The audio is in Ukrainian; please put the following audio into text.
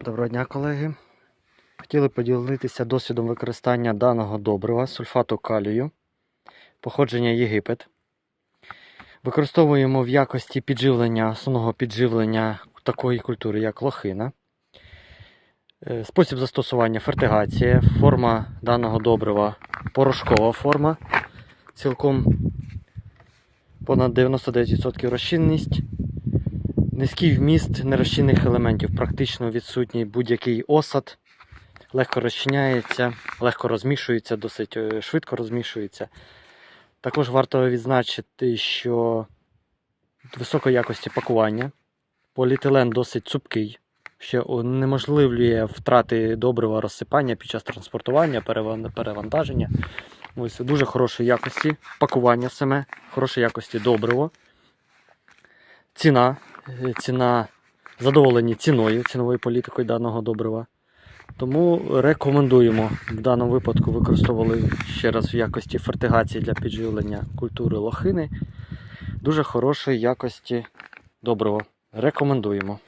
Доброго дня, колеги. Хотіли поділитися досвідом використання даного добрива сульфату калію, походження Єгипет. Використовуємо в якості підживлення, основного підживлення такої культури, як лохина. Е, Спосіб застосування фертигація, форма даного добрива порошкова форма, цілком понад 99% розчинність. Низький вміст нерозчинних елементів, практично відсутній будь-який осад, легко розчиняється, легко розмішується, досить е, швидко розмішується. Також варто відзначити, що високої якості пакування. Поліетилен досить цупкий, що унеможливлює втрати добрива розсипання під час транспортування, перевантаження. Ось дуже хорошої якості пакування саме, хорошої якості добриво. Ціна ціна задоволені ціною, ціновою політикою даного добрива. Тому рекомендуємо в даному випадку використовували ще раз в якості фертигації для підживлення культури лохини. Дуже хорошої якості добрива. Рекомендуємо.